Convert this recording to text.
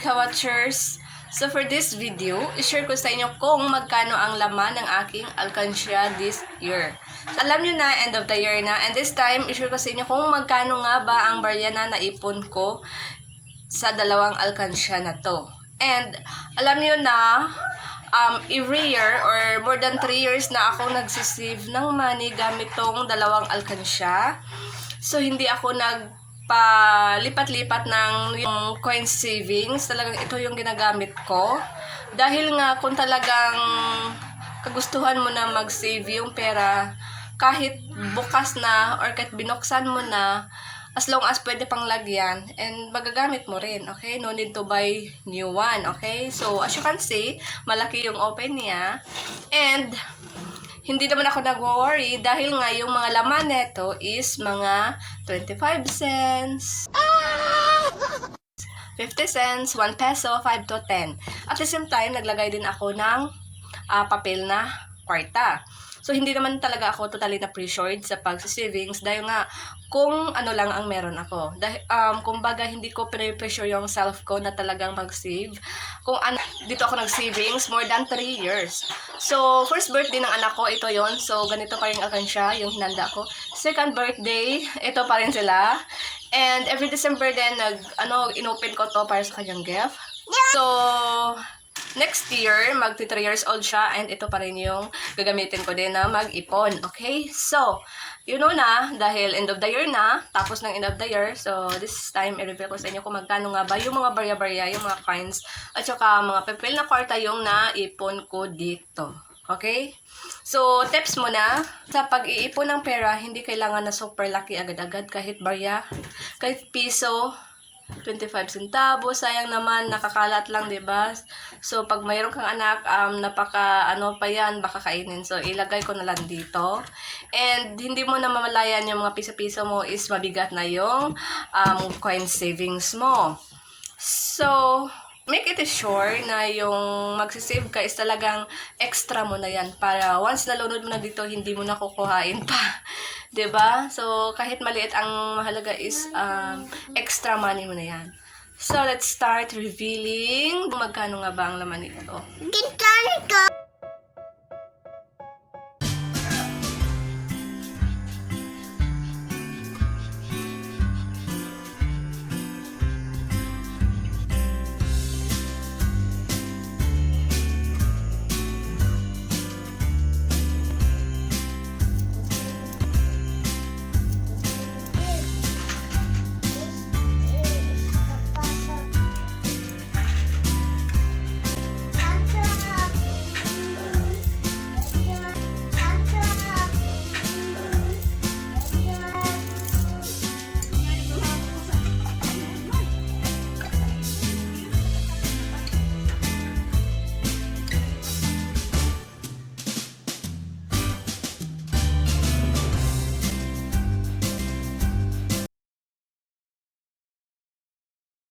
teachers! So for this video, i-share ko sa inyo kung magkano ang laman ng aking alkansya this year. So, alam nyo na, end of the year na. And this time, i-share ko sa inyo kung magkano nga ba ang barya na naipon ko sa dalawang alkansya na to. And alam nyo na, um, every year or more than 3 years na ako nagsisave ng money gamit tong dalawang alkansya. So, hindi ako nag palipat-lipat ng yung coin savings. Talagang ito yung ginagamit ko. Dahil nga kung talagang kagustuhan mo na mag-save yung pera, kahit bukas na or kahit binuksan mo na, as long as pwede pang lagyan and magagamit mo rin, okay? No need to buy new one, okay? So, as you can see, malaki yung open niya. And, hindi naman ako nag-worry dahil nga yung mga laman neto is mga 25 cents, 50 cents, 1 peso, 5 to 10. At the same time, naglagay din ako ng ah, papel na kwarta. So, hindi naman talaga ako totally na pressured sa pag-savings dahil nga kung ano lang ang meron ako. Dahil, um, kumbaga, hindi ko pre-pressure yung self ko na talagang mag-save. Kung ano, dito ako nag-savings more than 3 years. So, first birthday ng anak ko, ito yon So, ganito pa rin akan siya, yung hinanda ko. Second birthday, ito pa rin sila. And every December din, nag, ano, inopen ko to para sa kanyang gift. So, next year, magti 3 years old siya and ito pa rin yung gagamitin ko din na mag-ipon. Okay? So, you know na, dahil end of the year na, tapos ng end of the year, so this time, i-reveal ko sa inyo kung magkano nga ba yung mga barya-barya, yung mga coins, at saka mga pepel na kwarta yung naipon ko dito. Okay? So, tips mo na, sa pag-iipon ng pera, hindi kailangan na super laki agad-agad, kahit barya, kahit piso, 25 centavos, sayang naman, nakakalat lang, 'di ba? So, pag mayroon kang anak, um, napaka, ano pa yan, baka kainin. So, ilagay ko na lang dito. And, hindi mo na mamalayan yung mga piso-piso mo is mabigat na yung um, coin savings mo. So, make it sure na yung magsisave ka is talagang extra mo na yan para once nalunod mo na dito, hindi mo na kukuhain pa. Ba So, kahit maliit ang mahalaga is um, extra money mo na yan. So, let's start revealing magkano nga ba ang laman nito. Gintan ko.